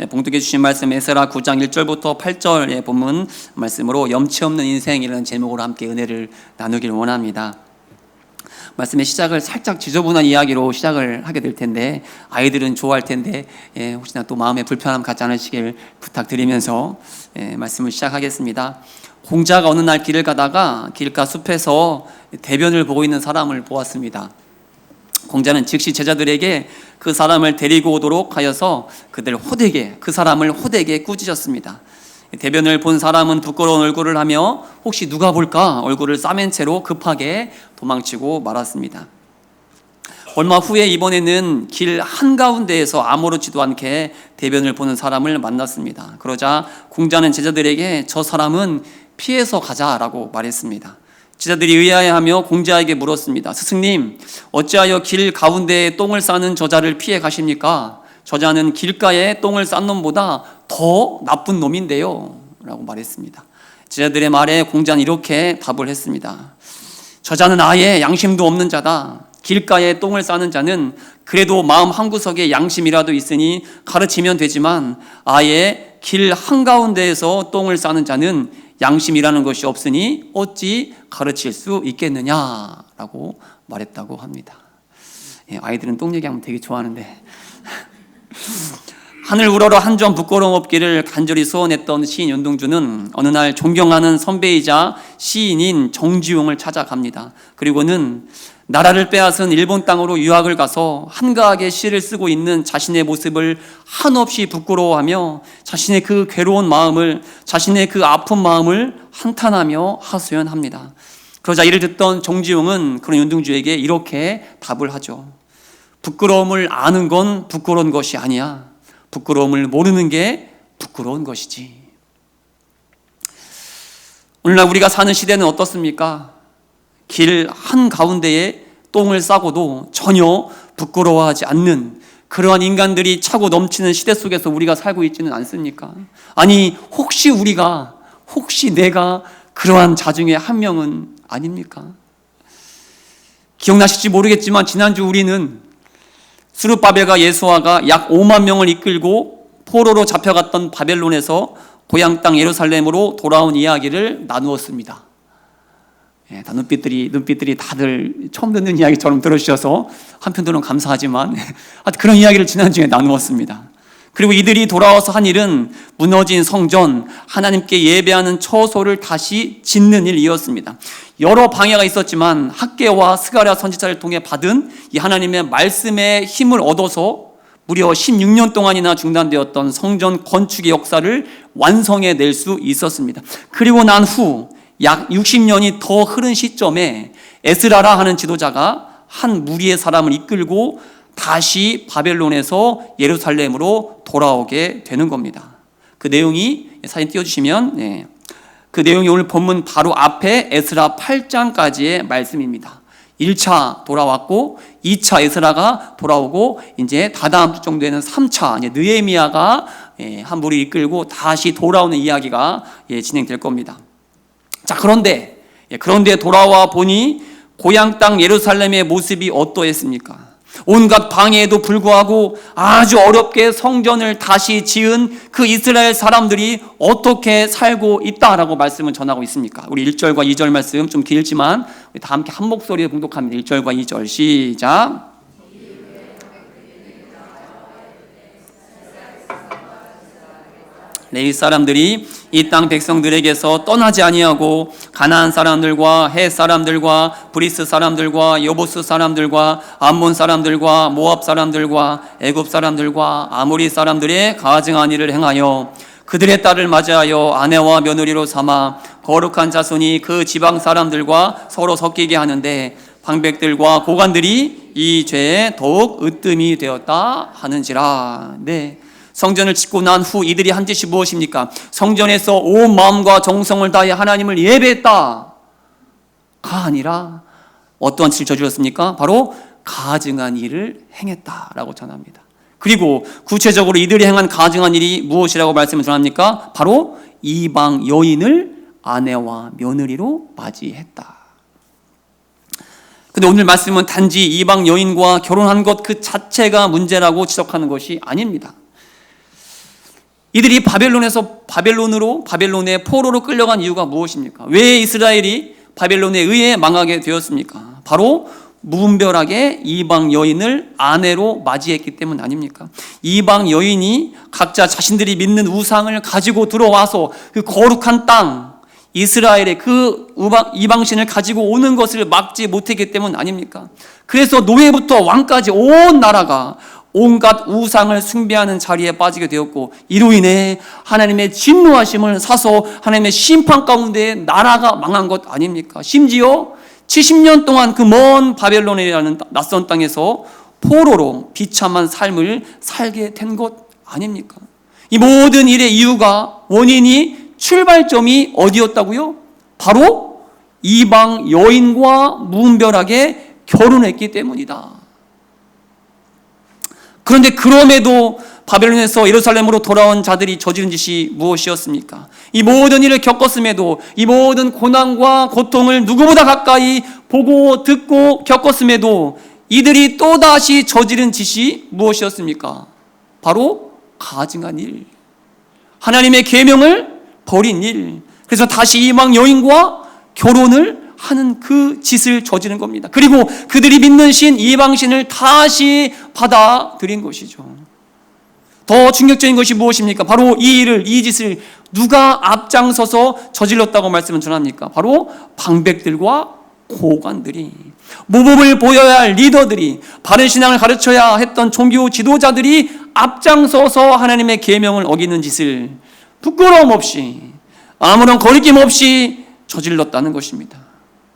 예, 봉독해 주신 말씀 에스라 9장 1절부터 8절의 본문 말씀으로 염치 없는 인생이라는 제목으로 함께 은혜를 나누길 원합니다. 말씀의 시작을 살짝 지저분한 이야기로 시작을 하게 될 텐데 아이들은 좋아할 텐데 예, 혹시나 또 마음에 불편함 갖지 않으시길 부탁드리면서 예, 말씀을 시작하겠습니다. 공자가 어느 날 길을 가다가 길가 숲에서 대변을 보고 있는 사람을 보았습니다. 공자는 즉시 제자들에게 그 사람을 데리고 오도록 하여서 그들 호되게 그 사람을 호되게 꾸짖었습니다. 대변을 본 사람은 부끄러운 얼굴을 하며 혹시 누가 볼까 얼굴을 싸맨 채로 급하게 도망치고 말았습니다. 얼마 후에 이번에는 길 한가운데에서 아무렇지도 않게 대변을 보는 사람을 만났습니다. 그러자 공자는 제자들에게 저 사람은 피해서 가자라고 말했습니다. 제자들이 의아해하며 공자에게 물었습니다. 스승님, 어찌하여 길 가운데에 똥을 싸는 저자를 피해 가십니까? 저자는 길가에 똥을 싼 놈보다 더 나쁜 놈인데요. 라고 말했습니다. 제자들의 말에 공자는 이렇게 답을 했습니다. 저자는 아예 양심도 없는 자다. 길가에 똥을 싸는 자는 그래도 마음 한구석에 양심이라도 있으니 가르치면 되지만 아예 길 한가운데에서 똥을 싸는 자는 양심이라는 것이 없으니 어찌 가르칠 수 있겠느냐라고 말했다고 합니다. 예, 아이들은 똥 얘기하면 되게 좋아하는데 하늘 우러러 한 점 부끄러움 없기를 간절히 소원했던 시인 윤동주는 어느 날 존경하는 선배이자 시인인 정지용을 찾아갑니다. 그리고는 나라를 빼앗은 일본 땅으로 유학을 가서 한가하게 시를 쓰고 있는 자신의 모습을 한없이 부끄러워하며 자신의 그 괴로운 마음을 자신의 그 아픈 마음을 한탄하며 하소연합니다. 그러자 이를 듣던 정지용은 그런 윤동주에게 이렇게 답을 하죠. 부끄러움을 아는 건 부끄러운 것이 아니야. 부끄러움을 모르는 게 부끄러운 것이지. 오늘날 우리가 사는 시대는 어떻습니까? 길 한가운데에 똥을 싸고도 전혀 부끄러워하지 않는 그러한 인간들이 차고 넘치는 시대 속에서 우리가 살고 있지는 않습니까? 아니, 혹시 우리가, 혹시 내가 그러한 자중의 한 명은 아닙니까? 기억나실지 모르겠지만 지난주 우리는 수르바벨과 예수아가 약 5만 명을 이끌고 포로로 잡혀갔던 바벨론에서 고향 땅 예루살렘으로 돌아온 이야기를 나누었습니다. 예, 다 눈빛들이 눈빛들이 다들 처음 듣는 이야기처럼 들어주셔서 한편으로는 감사하지만 그런 이야기를 지난주에 나누었습니다. 그리고 이들이 돌아와서 한 일은 무너진 성전, 하나님께 예배하는 처소를 다시 짓는 일이었습니다. 여러 방해가 있었지만 학계와 스가랴 선지자를 통해 받은 이 하나님의 말씀의 힘을 얻어서 무려 16년 동안이나 중단되었던 성전 건축의 역사를 완성해 낼 수 있었습니다. 그리고 난 후 약 60년이 더 흐른 시점에 에스라라 하는 지도자가 한 무리의 사람을 이끌고 다시 바벨론에서 예루살렘으로 돌아오게 되는 겁니다. 그 내용이 사진 띄워주시면 네. 그 내용이 오늘 본문 바로 앞에 에스라 8장까지의 말씀입니다. 1차 돌아왔고 2차 에스라가 돌아오고 이제 다다음 주 정도에는 3차 이제 느헤미야가 예, 한 무리 이끌고 다시 돌아오는 이야기가 예, 진행될 겁니다. 자 그런데 예, 그런데 돌아와 보니 고향 땅 예루살렘의 모습이 어떠했습니까? 온갖 방해에도 불구하고 아주 어렵게 성전을 다시 지은 그 이스라엘 사람들이 어떻게 살고 있다라고 말씀을 전하고 있습니까? 우리 1절과 2절 말씀 좀 길지만 다 함께 한 목소리에 봉독합니다. 1절과 2절 시작. 레위 사람들이 이 땅 백성들에게서 떠나지 아니하고 가나안 사람들과 해 사람들과 브리스 사람들과 여보스 사람들과 암몬 사람들과 모압 사람들과 애굽 사람들과 아모리 사람들의 가증한 일을 행하여 그들의 딸을 맞이하여 아내와 며느리로 삼아 거룩한 자손이 그 지방 사람들과 서로 섞이게 하는데 방백들과 고관들이 이 죄에 더욱 으뜸이 되었다 하는지라. 네. 성전을 짓고 난 후 이들이 한 짓이 무엇입니까? 성전에서 온 마음과 정성을 다해 하나님을 예배했다가 아니라 어떠한 짓을 저질렀습니까? 바로 가증한 일을 행했다라고 전합니다. 그리고 구체적으로 이들이 행한 가증한 일이 무엇이라고 말씀을 전합니까? 바로 이방 여인을 아내와 며느리로 맞이했다. 근데 오늘 말씀은 단지 이방 여인과 결혼한 것 그 자체가 문제라고 지적하는 것이 아닙니다. 이들이 바벨론에서 바벨론으로 바벨론의 포로로 끌려간 이유가 무엇입니까? 왜 이스라엘이 바벨론에 의해 망하게 되었습니까? 바로 무분별하게 이방 여인을 아내로 맞이했기 때문 아닙니까? 이방 여인이 각자 자신들이 믿는 우상을 가지고 들어와서 그 거룩한 땅 이스라엘의 그 이방신을 가지고 오는 것을 막지 못했기 때문 아닙니까? 그래서 노예부터 왕까지 온 나라가 온갖 우상을 숭배하는 자리에 빠지게 되었고 이로 인해 하나님의 진노하심을 사서 하나님의 심판 가운데 나라가 망한 것 아닙니까? 심지어 70년 동안 그 먼 바벨론이라는 낯선 땅에서 포로로 비참한 삶을 살게 된 것 아닙니까? 이 모든 일의 이유가 원인이 출발점이 어디였다고요? 바로 이방 여인과 무분별하게 결혼했기 때문이다. 그런데 그럼에도 바벨론에서 예루살렘으로 돌아온 자들이 저지른 짓이 무엇이었습니까? 이 모든 일을 겪었음에도 이 모든 고난과 고통을 누구보다 가까이 보고 듣고 겪었음에도 이들이 또다시 저지른 짓이 무엇이었습니까? 바로 가증한 일. 하나님의 계명을 버린 일. 그래서 다시 이방 여인과 결혼을 하는 그 짓을 저지른 겁니다. 그리고 그들이 믿는 신 이방신을 다시 받아들인 것이죠. 더 충격적인 것이 무엇입니까? 바로 이 일을 이 짓을 누가 앞장서서 저질렀다고 말씀을 전합니까? 바로 방백들과 고관들이 모범을 보여야 할 리더들이 바른 신앙을 가르쳐야 했던 종교 지도자들이 앞장서서 하나님의 계명을 어기는 짓을 부끄러움 없이 아무런 거리낌 없이 저질렀다는 것입니다.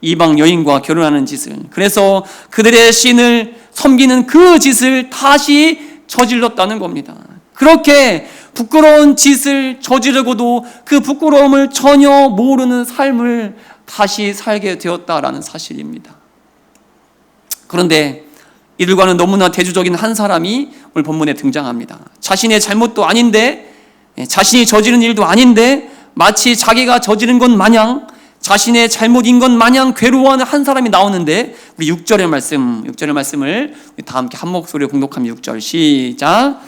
이방 여인과 결혼하는 짓을 그래서 그들의 신을 섬기는 그 짓을 다시 저질렀다는 겁니다. 그렇게 부끄러운 짓을 저지르고도 그 부끄러움을 전혀 모르는 삶을 다시 살게 되었다라는 사실입니다. 그런데 이들과는 너무나 대조적인 한 사람이 오늘 본문에 등장합니다. 자신의 잘못도 아닌데, 예, 자신이 저지른 일도 아닌데, 마치 자기가 저지른 것 마냥, 자신의 잘못인 것 마냥 괴로워하는 한 사람이 나오는데, 우리 6절의 말씀, 6절의 말씀을 다 함께 한 목소리로 공독하면 6절 시작.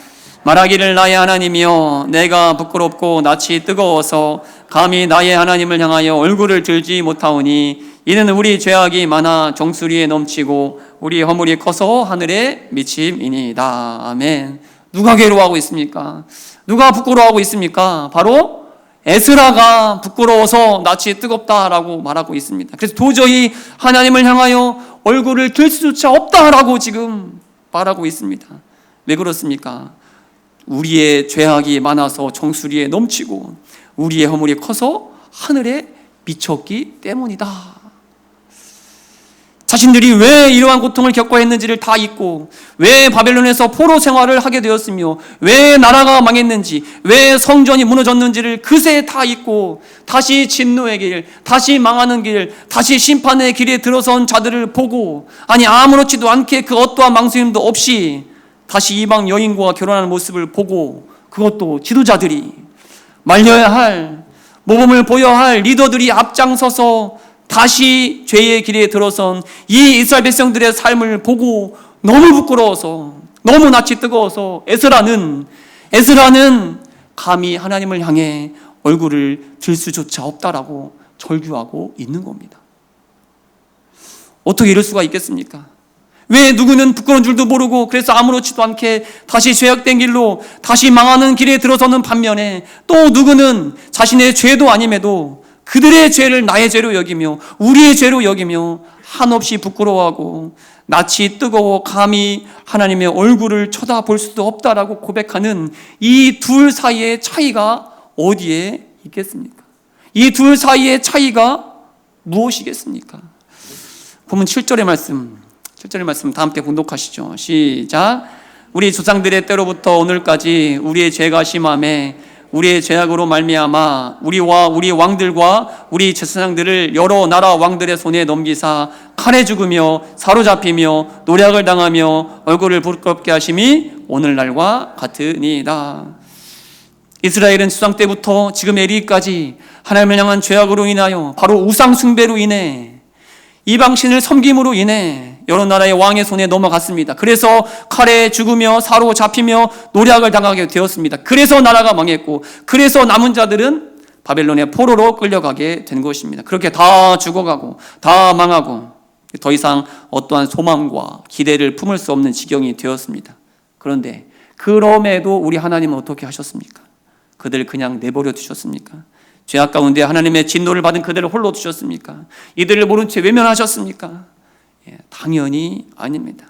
말하기를 나의 하나님이여 내가 부끄럽고 낯이 뜨거워서 감히 나의 하나님을 향하여 얼굴을 들지 못하오니 이는 우리 죄악이 많아 정수리에 넘치고 우리 허물이 커서 하늘에 미침이니이다. 아멘. 누가 괴로워하고 있습니까? 누가 부끄러워하고 있습니까? 바로 에스라가 부끄러워서 낯이 뜨겁다라고 말하고 있습니다. 그래서 도저히 하나님을 향하여 얼굴을 들 수조차 없다라고 지금 말하고 있습니다. 왜 그렇습니까? 우리의 죄악이 많아서 정수리에 넘치고 우리의 허물이 커서 하늘에 미쳤기 때문이다. 자신들이 왜 이러한 고통을 겪어야 했는지를 다 잊고 왜 바벨론에서 포로 생활을 하게 되었으며 왜 나라가 망했는지 왜 성전이 무너졌는지를 그새 다 잊고 다시 진노의 길, 다시 망하는 길, 다시 심판의 길에 들어선 자들을 보고 아니 아무렇지도 않게 그 어떠한 망설임도 없이 다시 이방 여인과 결혼하는 모습을 보고 그것도 지도자들이 말려야 할 모범을 보여야 할 리더들이 앞장서서 다시 죄의 길에 들어선 이 이스라엘 백성들의 삶을 보고 너무 부끄러워서 너무 낯이 뜨거워서 에스라는 에스라는 감히 하나님을 향해 얼굴을 들 수조차 없다라고 절규하고 있는 겁니다. 어떻게 이럴 수가 있겠습니까? 왜 누구는 부끄러운 줄도 모르고 그래서 아무렇지도 않게 다시 죄악된 길로 다시 망하는 길에 들어서는 반면에 또 누구는 자신의 죄도 아님에도 그들의 죄를 나의 죄로 여기며 우리의 죄로 여기며 한없이 부끄러워하고 낯이 뜨거워 감히 하나님의 얼굴을 쳐다볼 수도 없다라고 고백하는 이 둘 사이의 차이가 어디에 있겠습니까? 이 둘 사이의 차이가 무엇이겠습니까? 보면 7절의 말씀 7절의 말씀 다 함께 봉독하시죠. 시작. 우리 조상들의 때로부터 오늘까지 우리의 죄가 심함에 우리의 죄악으로 말미암아 우리와 우리 왕들과 우리 제사장들을 여러 나라 왕들의 손에 넘기사 칼에 죽으며 사로잡히며 노략을 당하며 얼굴을 부끄럽게 하심이 오늘날과 같으니이다. 이스라엘은 수상 때부터 지금 에리까지 하나님을 향한 죄악으로 인하여 바로 우상 숭배로 인해 이방신을 섬김으로 인해 여러 나라의 왕의 손에 넘어갔습니다. 그래서 칼에 죽으며 사로 잡히며 노략을 당하게 되었습니다. 그래서 나라가 망했고 그래서 남은 자들은 바벨론의 포로로 끌려가게 된 것입니다. 그렇게 다 죽어가고 다 망하고 더 이상 어떠한 소망과 기대를 품을 수 없는 지경이 되었습니다. 그런데 그럼에도 우리 하나님은 어떻게 하셨습니까? 그들 그냥 내버려 두셨습니까? 죄악 가운데 하나님의 진노를 받은 그들을 홀로 두셨습니까? 이들을 모른 채 외면하셨습니까? 예, 당연히 아닙니다.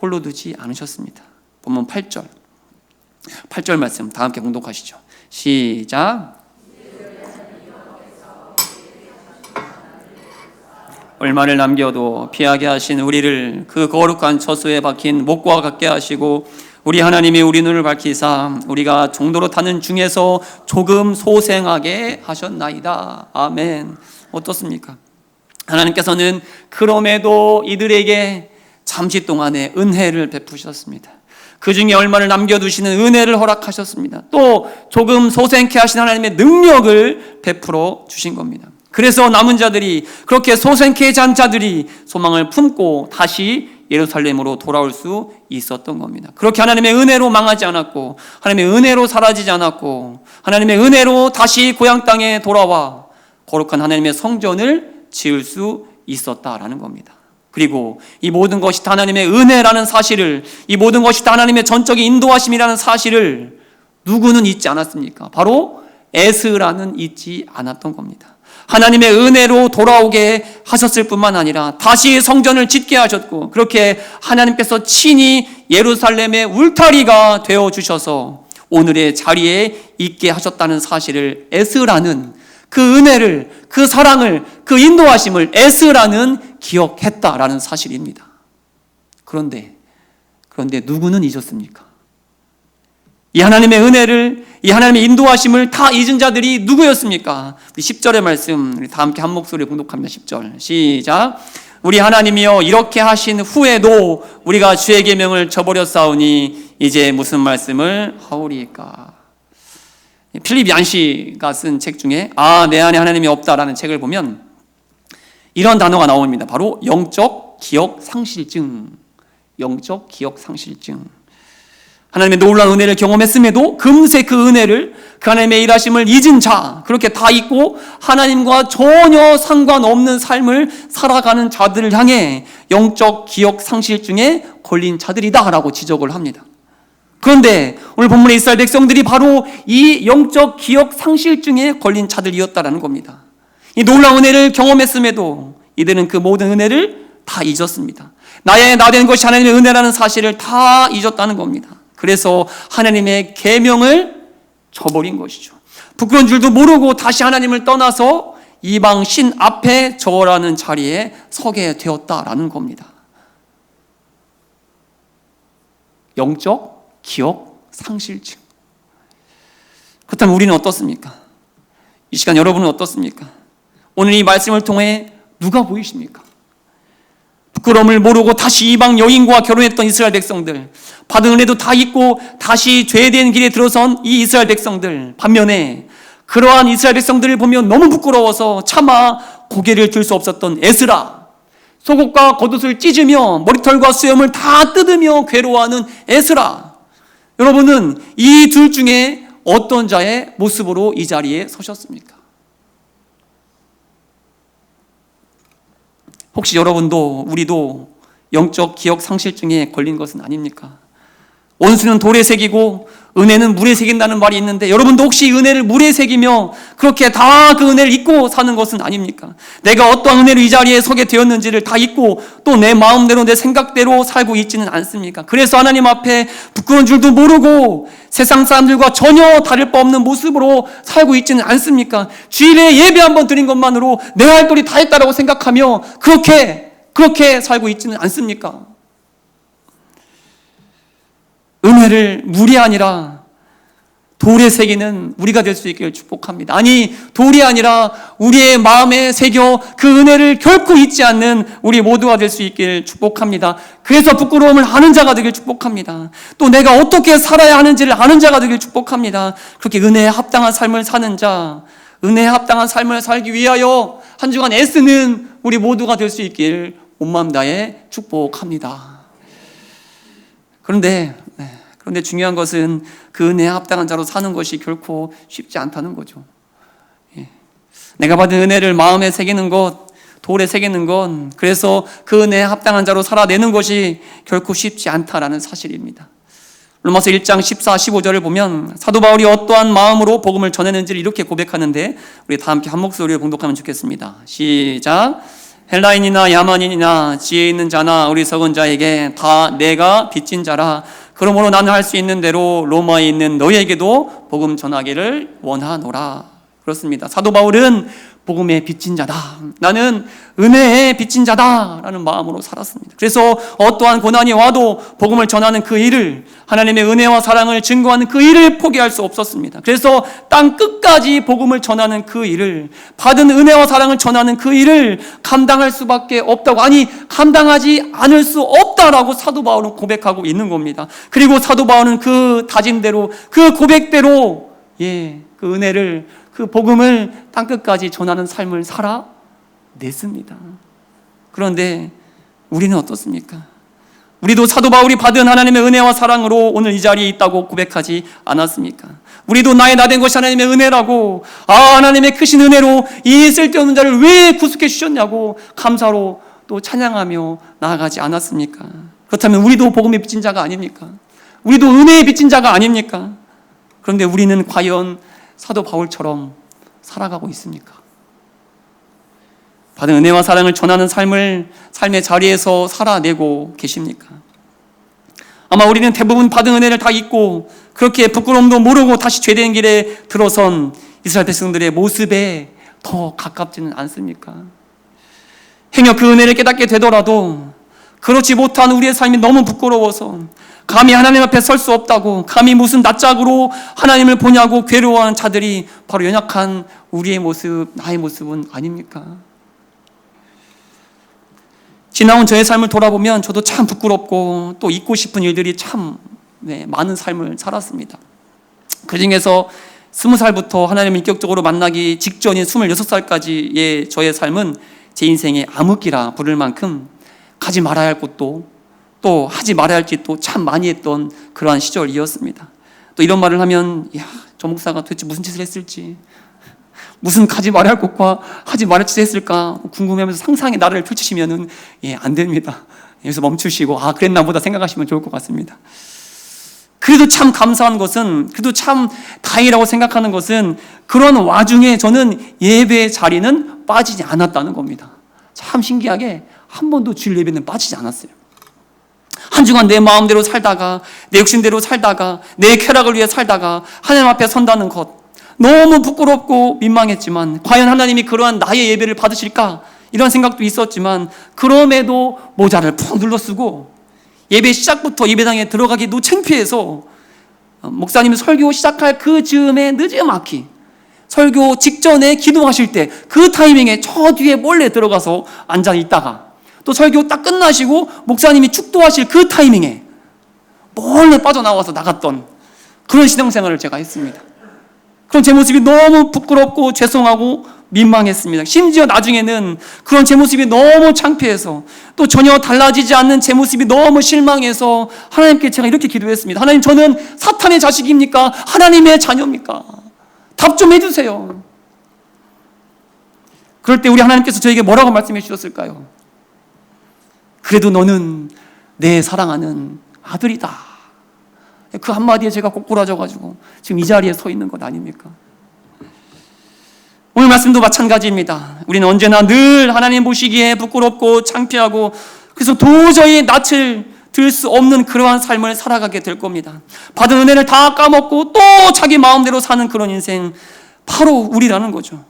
홀로 두지 않으셨습니다. 본문 8절. 8절 말씀 다 함께 공독하시죠. 시작. 얼마를 남겨도 피하게 하신 우리를 그 거룩한 처소에 박힌 목과 같게 하시고 우리 하나님이 우리 눈을 밝히사 우리가 종도로 타는 중에서 조금 소생하게 하셨나이다. 아멘. 어떻습니까? 하나님께서는 그럼에도 이들에게 잠시 동안의 은혜를 베푸셨습니다. 그 중에 얼마를 남겨두시는 은혜를 허락하셨습니다. 또 조금 소생케 하신 하나님의 능력을 베풀어 주신 겁니다. 그래서 남은 자들이 그렇게 소생케 잔 자들이 소망을 품고 다시 예루살렘으로 돌아올 수 있었던 겁니다. 그렇게 하나님의 은혜로 망하지 않았고 하나님의 은혜로 사라지지 않았고 하나님의 은혜로 다시 고향 땅에 돌아와 거룩한 하나님의 성전을 지을 수 있었다라는 겁니다. 그리고 이 모든 것이 다 하나님의 은혜라는 사실을 이 모든 것이 다 하나님의 전적인 인도하심이라는 사실을 누구는 잊지 않았습니까? 바로 에스라는 잊지 않았던 겁니다. 하나님의 은혜로 돌아오게 하셨을 뿐만 아니라 다시 성전을 짓게 하셨고 그렇게 하나님께서 친히 예루살렘의 울타리가 되어 주셔서 오늘의 자리에 있게 하셨다는 사실을 에스라는 그 은혜를 그 사랑을 그 인도하심을 에스라는 기억했다라는 사실입니다. 그런데 그런데 누구는 잊었습니까? 이 하나님의 은혜를 이 하나님의 인도하심을 다 잊은 자들이 누구였습니까? 10절의 말씀 우리 다 함께 한 목소리 공독합니다. 10절 시작 우리 하나님이여 이렇게 하신 후에도 우리가 주의 계명을 저버렸사오니 이제 무슨 말씀을 하오리까 필립 얀시가 쓴 책 중에 아 내 안에 하나님이 없다라는 책을 보면 이런 단어가 나옵니다. 바로 영적 기억 상실증. 영적 기억 상실증. 하나님의 놀라운 은혜를 경험했음에도 금세 그 은혜를 그 하나님의 일하심을 잊은 자 그렇게 다 잊고 하나님과 전혀 상관없는 삶을 살아가는 자들을 향해 영적 기억 상실증에 걸린 자들이다라고 지적을 합니다. 그런데 오늘 본문의 이스라엘 백성들이 바로 이 영적 기억 상실증에 걸린 자들이었다라는 겁니다. 이 놀라운 은혜를 경험했음에도 이들은 그 모든 은혜를 다 잊었습니다. 나의 나된 것이 하나님의 은혜라는 사실을 다 잊었다는 겁니다. 그래서 하나님의 계명을 저버린 것이죠. 부끄러운 줄도 모르고 다시 하나님을 떠나서 이방 신 앞에 저라는 자리에 서게 되었다라는 겁니다. 영적 기억 상실증. 그렇다면 우리는 어떻습니까? 이 시간 여러분은 어떻습니까? 오늘 이 말씀을 통해 누가 보이십니까? 부끄러움을 모르고 다시 이방 여인과 결혼했던 이스라엘 백성들, 받은 은혜도 다 잊고 다시 죄된 길에 들어선 이 이스라엘 백성들, 반면에 그러한 이스라엘 백성들을 보면 너무 부끄러워서 차마 고개를 들 수 없었던 에스라, 속옷과 겉옷을 찢으며 머리털과 수염을 다 뜯으며 괴로워하는 에스라. 여러분은 이 둘 중에 어떤 자의 모습으로 이 자리에 서셨습니까? 혹시 여러분도 우리도 영적 기억 상실증에 걸린 것은 아닙니까? 원수는 돌에 새기고 은혜는 물에 새긴다는 말이 있는데 여러분도 혹시 은혜를 물에 새기며 그렇게 다 그 은혜를 잊고 사는 것은 아닙니까? 내가 어떠한 은혜로 이 자리에 서게 되었는지를 다 잊고 또 내 마음대로 내 생각대로 살고 있지는 않습니까? 그래서 하나님 앞에 부끄러운 줄도 모르고 세상 사람들과 전혀 다를 바 없는 모습으로 살고 있지는 않습니까? 주일에 예배 한번 드린 것만으로 내 할 도리 다 했다라고 생각하며 그렇게 그렇게 살고 있지는 않습니까? 은혜를 물이 아니라 돌에 새기는 우리가 될 수 있기를 축복합니다. 아니, 돌이 아니라 우리의 마음에 새겨 그 은혜를 결코 잊지 않는 우리 모두가 될 수 있기를 축복합니다. 그래서 부끄러움을 아는 자가 되길 축복합니다. 또 내가 어떻게 살아야 하는지를 아는 자가 되길 축복합니다. 그렇게 은혜에 합당한 삶을 사는 자, 은혜에 합당한 삶을 살기 위하여 한 주간 애쓰는 우리 모두가 될 수 있길 온마음 다해 축복합니다. 그런데 네, 그런데 중요한 것은 그 은혜에 합당한 자로 사는 것이 결코 쉽지 않다는 거죠. 예. 내가 받은 은혜를 마음에 새기는 것, 돌에 새기는 건 그래서 그 은혜에 합당한 자로 살아내는 것이 결코 쉽지 않다라는 사실입니다. 로마서 1장 14, 15절을 보면 사도 바울이 어떠한 마음으로 복음을 전했는지를 이렇게 고백하는데 우리 다 함께 한 목소리로 봉독하면 좋겠습니다. 시작. 헬라인이나 야만인이나 지혜 있는 자나 어리석은 자에게 다 내가 빚진 자라. 그러므로 나는 할 수 있는 대로 로마에 있는 너희에게도 복음 전하기를 원하노라. 그렇습니다. 사도 바울은 복음의 빚진 자다. 나는 은혜의 빚진 자다 라는 마음으로 살았습니다. 그래서 어떠한 고난이 와도 복음을 전하는 그 일을 하나님의 은혜와 사랑을 증거하는 그 일을 포기할 수 없었습니다. 그래서 땅 끝까지 복음을 전하는 그 일을 받은 은혜와 사랑을 전하는 그 일을 감당할 수밖에 없다고 아니 감당하지 않을 수 없다라고 사도 바울은 고백하고 있는 겁니다. 그리고 사도 바울은 그 다짐대로 그 고백대로 예, 그 은혜를 그 복음을 땅 끝까지 전하는 삶을 살아냈습니다. 그런데 우리는 어떻습니까? 우리도 사도 바울이 받은 하나님의 은혜와 사랑으로 오늘 이 자리에 있다고 고백하지 않았습니까? 우리도 나의 나 된 것이 하나님의 은혜라고, 아, 하나님의 크신 은혜로 이 쓸데없는 자를 왜 구속해 주셨냐고 감사로 또 찬양하며 나아가지 않았습니까? 그렇다면 우리도 복음의 빚진 자가 아닙니까? 우리도 은혜의 빚진 자가 아닙니까? 그런데 우리는 과연 사도 바울처럼 살아가고 있습니까? 받은 은혜와 사랑을 전하는 삶을 삶의 자리에서 살아내고 계십니까? 아마 우리는 대부분 받은 은혜를 다 잊고 그렇게 부끄러움도 모르고 다시 죄된 길에 들어선 이스라엘 백성들의 모습에 더 가깝지는 않습니까? 행여 그 은혜를 깨닫게 되더라도 그렇지 못한 우리의 삶이 너무 부끄러워서 감히 하나님 앞에 설 수 없다고 감히 무슨 낯짝으로 하나님을 보냐고 괴로워하는 자들이 바로 연약한 우리의 모습, 나의 모습은 아닙니까? 지나온 저의 삶을 돌아보면 저도 참 부끄럽고 또 잊고 싶은 일들이 참 네, 많은 삶을 살았습니다. 그 중에서 스무 살부터 하나님을 인격적으로 만나기 직전인 스물여섯 살까지의 저의 삶은 제 인생의 암흑기라 부를 만큼 가지 말아야 할 곳도 또 하지 말아야 할 짓도 참 많이 했던 그러한 시절이었습니다. 또 이런 말을 하면 야, 저 목사가 도대체 무슨 짓을 했을지 무슨 가지 말아야 할 곳과 하지 말아야 할 짓을 했을까 궁금해하면서 상상의 나를 펼치시면은 예, 안 됩니다. 여기서 멈추시고 아, 그랬나 보다 생각하시면 좋을 것 같습니다. 그래도 참 감사한 것은 그래도 참 다행이라고 생각하는 것은 그런 와중에 저는 예배 자리는 빠지지 않았다는 겁니다. 참 신기하게 한 번도 주일 예배는 빠지지 않았어요. 한 주간 내 마음대로 살다가 내 욕심대로 살다가 내 쾌락을 위해 살다가 하나님 앞에 선다는 것 너무 부끄럽고 민망했지만 과연 하나님이 그러한 나의 예배를 받으실까 이런 생각도 있었지만 그럼에도 모자를 푹 눌러쓰고 예배 시작부터 예배당에 들어가기 도 창피해서 목사님이 설교 시작할 그 즈음에 늦지막히 설교 직전에 기도하실 때 그 타이밍에 저 뒤에 몰래 들어가서 앉아 있다가 또 설교 딱 끝나시고 목사님이 축도하실 그 타이밍에 몰래 빠져나와서 나갔던 그런 신앙생활을 제가 했습니다. 그런 제 모습이 너무 부끄럽고 죄송하고 민망했습니다. 심지어 나중에는 그런 제 모습이 너무 창피해서 또 전혀 달라지지 않는 제 모습이 너무 실망해서 하나님께 제가 이렇게 기도했습니다. 하나님, 저는 사탄의 자식입니까? 하나님의 자녀입니까? 답 좀 해주세요. 그럴 때 우리 하나님께서 저에게 뭐라고 말씀해 주셨을까요? 그래도 너는 내 사랑하는 아들이다. 그 한마디에 제가 꼬꾸라져가지고 지금 이 자리에 서 있는 것 아닙니까? 오늘 말씀도 마찬가지입니다. 우리는 언제나 늘 하나님 보시기에 부끄럽고 창피하고 그래서 도저히 낯을 들 수 없는 그러한 삶을 살아가게 될 겁니다. 받은 은혜를 다 까먹고 또 자기 마음대로 사는 그런 인생 바로 우리라는 거죠.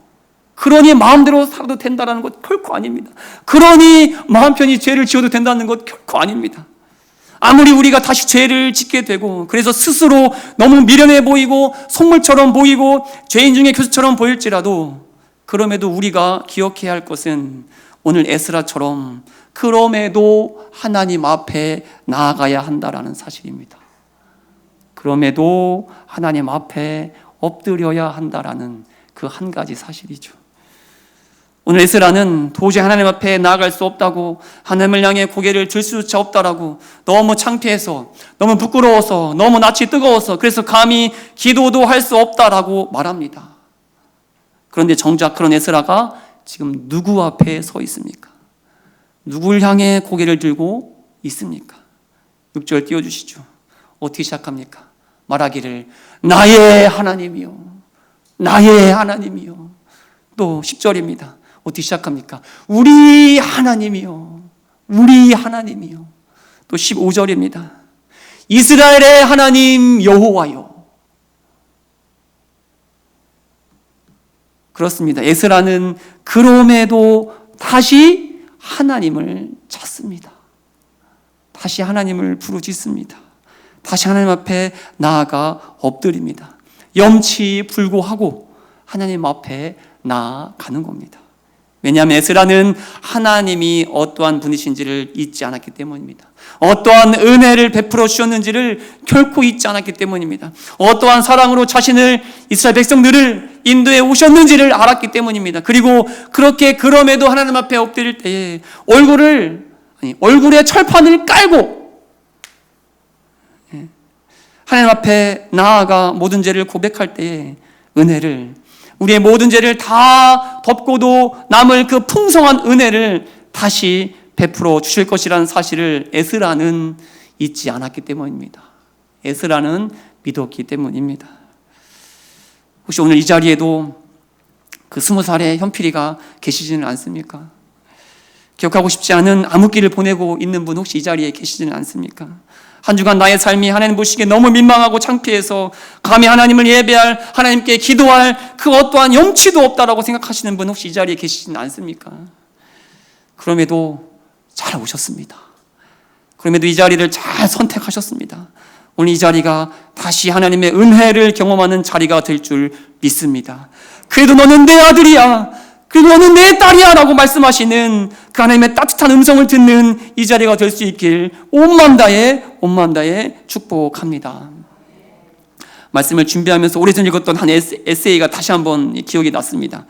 그러니 마음대로 살아도 된다는 것 결코 아닙니다. 그러니 마음 편히 죄를 지어도 된다는 것 결코 아닙니다. 아무리 우리가 다시 죄를 짓게 되고 그래서 스스로 너무 미련해 보이고 속물처럼 보이고 죄인 중에 교수처럼 보일지라도 그럼에도 우리가 기억해야 할 것은 오늘 에스라처럼 그럼에도 하나님 앞에 나아가야 한다라는 사실입니다. 그럼에도 하나님 앞에 엎드려야 한다라는 그 한 가지 사실이죠. 오늘 에스라는 도저히 하나님 앞에 나아갈 수 없다고 하나님을 향해 고개를 들 수조차 없다라고 너무 창피해서 너무 부끄러워서 너무 낯이 뜨거워서 그래서 감히 기도도 할 수 없다라고 말합니다. 그런데 정작 그런 에스라가 지금 누구 앞에 서 있습니까? 누굴 향해 고개를 들고 있습니까? 6절 띄워주시죠. 어떻게 시작합니까? 말하기를 나의 하나님이요. 나의 하나님이요. 또 10절입니다. 어떻게 시작합니까? 우리 하나님이요. 우리 하나님이요. 또 15절입니다. 이스라엘의 하나님 여호와요. 그렇습니다. 에스라는 그럼에도 다시 하나님을 찾습니다. 다시 하나님을 부르짖습니다. 다시 하나님 앞에 나아가 엎드립니다. 염치 불구하고 하나님 앞에 나아가는 겁니다. 왜냐하면 에스라는 하나님이 어떠한 분이신지를 잊지 않았기 때문입니다. 어떠한 은혜를 베풀어 주셨는지를 결코 잊지 않았기 때문입니다. 어떠한 사랑으로 자신을 이스라엘 백성들을 인도에 오셨는지를 알았기 때문입니다. 그리고 그렇게 그럼에도 하나님 앞에 엎드릴 때에 얼굴을 아니, 얼굴에 철판을 깔고 예, 하나님 앞에 나아가 모든 죄를 고백할 때에 은혜를 우리의 모든 죄를 다 덮고도 남을 그 풍성한 은혜를 다시 베풀어 주실 것이라는 사실을 에스라는 잊지 않았기 때문입니다. 에스라는 믿었기 때문입니다. 혹시 오늘 이 자리에도 그 스무 살의 현필이가 계시지는 않습니까? 기억하고 싶지 않은 암흑기를 보내고 있는 분 혹시 이 자리에 계시지는 않습니까? 한 주간 나의 삶이 하나님 보시기에 너무 민망하고 창피해서 감히 하나님을 예배할 하나님께 기도할 그 어떠한 염치도 없다라고 생각하시는 분 혹시 이 자리에 계시지는 않습니까? 그럼에도 잘 오셨습니다. 그럼에도 이 자리를 잘 선택하셨습니다. 오늘 이 자리가 다시 하나님의 은혜를 경험하는 자리가 될 줄 믿습니다. 그래도 너는 내 아들이야. 그래도 너는 내 딸이야. 라고 말씀하시는 그 하나님의 따뜻한 음성을 듣는 이 자리가 될 수 있길 온만 다해, 온만 다해 축복합니다. 말씀을 준비하면서 오래전 읽었던 한 에세이가 다시 한번 기억이 났습니다.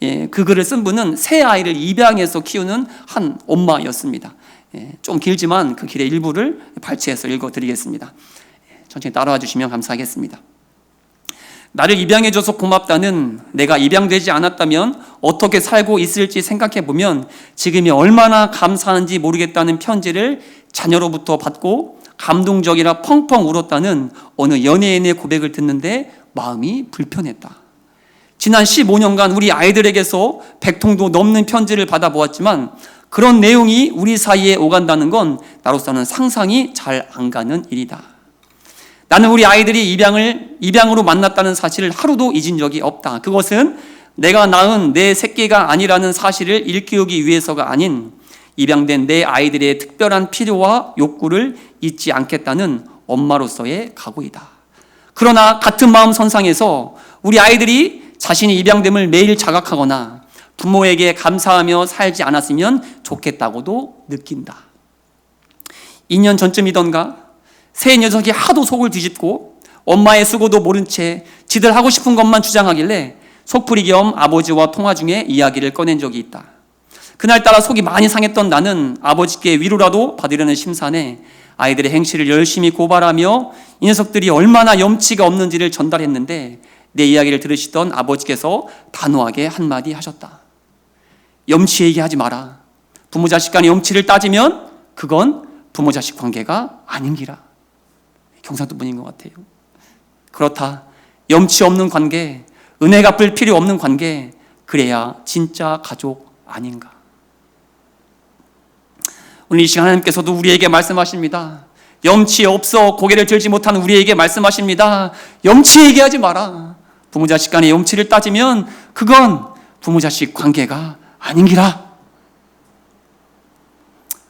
예, 그 글을 쓴 분은 새 아이를 입양해서 키우는 한 엄마였습니다. 예, 좀 길지만 그 길의 일부를 발췌해서 읽어드리겠습니다. 예, 천천히 따라와 주시면 감사하겠습니다. 나를 입양해줘서 고맙다는 내가 입양되지 않았다면 어떻게 살고 있을지 생각해 보면 지금이 얼마나 감사한지 모르겠다는 편지를 자녀로부터 받고 감동적이라 펑펑 울었다는 어느 연예인의 고백을 듣는데 마음이 불편했다. 지난 15년간 우리 아이들에게서 100통도 넘는 편지를 받아보았지만 그런 내용이 우리 사이에 오간다는 건 나로서는 상상이 잘 안 가는 일이다. 나는 우리 아이들이 입양을 입양으로 만났다는 사실을 하루도 잊은 적이 없다. 그것은 내가 낳은 내 새끼가 아니라는 사실을 일깨우기 위해서가 아닌 입양된 내 아이들의 특별한 필요와 욕구를 잊지 않겠다는 엄마로서의 각오이다. 그러나 같은 마음 선상에서 우리 아이들이 자신이 입양됨을 매일 자각하거나 부모에게 감사하며 살지 않았으면 좋겠다고도 느낀다. 2년 전쯤이던가 새 녀석이 하도 속을 뒤집고 엄마의 수고도 모른 채 지들 하고 싶은 것만 주장하길래 속풀이 겸 아버지와 통화 중에 이야기를 꺼낸 적이 있다. 그날따라 속이 많이 상했던 나는 아버지께 위로라도 받으려는 심산에 아이들의 행실을 열심히 고발하며 이 녀석들이 얼마나 염치가 없는지를 전달했는데 내 이야기를 들으시던 아버지께서 단호하게 한마디 하셨다. 염치 얘기하지 마라. 부모 자식 간의 염치를 따지면 그건 부모 자식 관계가 아닌기라. 경상도 분인 것 같아요. 그렇다. 염치 없는 관계, 은혜 갚을 필요 없는 관계, 그래야 진짜 가족 아닌가. 오늘 이 시간 하나님께서도 우리에게 말씀하십니다. 염치 없어 고개를 들지 못하는 우리에게 말씀하십니다. 염치 얘기하지 마라. 부모 자식 간의 염치를 따지면 그건 부모 자식 관계가 아닌기라.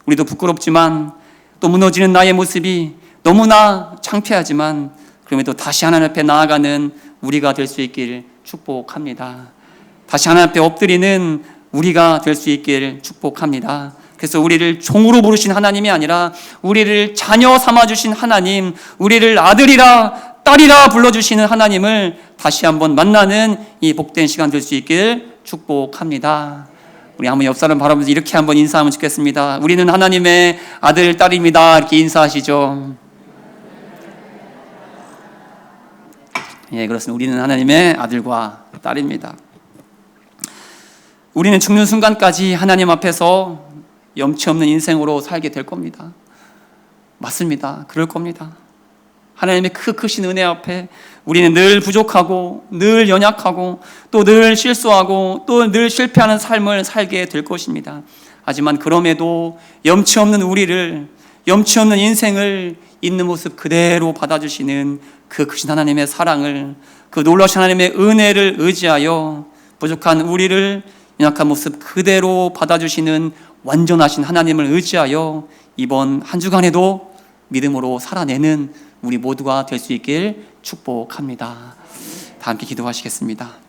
우리도 부끄럽지만 또 무너지는 나의 모습이 너무나 창피하지만 그럼에도 다시 하나님 앞에 나아가는 우리가 될 수 있기를 축복합니다. 다시 하나님 앞에 엎드리는 우리가 될 수 있기를 축복합니다. 그래서 우리를 종으로 부르신 하나님이 아니라 우리를 자녀 삼아 주신 하나님, 우리를 아들이라 딸이라 불러 주시는 하나님을 다시 한번 만나는 이 복된 시간 될 수 있기를 축복합니다. 우리 한번 옆 사람 바라보면서 이렇게 한번 인사하면 좋겠습니다. 우리는 하나님의 아들, 딸입니다. 이렇게 인사하시죠. 예, 그렇습니다. 우리는 하나님의 아들과 딸입니다. 우리는 죽는 순간까지 하나님 앞에서 염치 없는 인생으로 살게 될 겁니다. 맞습니다. 그럴 겁니다. 하나님의 그 크신 은혜 앞에 우리는 늘 부족하고 늘 연약하고 또 늘 실수하고 또 늘 실패하는 삶을 살게 될 것입니다. 하지만 그럼에도 염치 없는 우리를 염치 없는 인생을 있는 모습 그대로 받아주시는 그 크신 하나님의 사랑을 그 놀라신 하나님의 은혜를 의지하여 부족한 우리를 연약한 모습 그대로 받아주시는 완전하신 하나님을 의지하여 이번 한 주간에도 믿음으로 살아내는 우리 모두가 될 수 있길 축복합니다. 다 함께 기도하시겠습니다.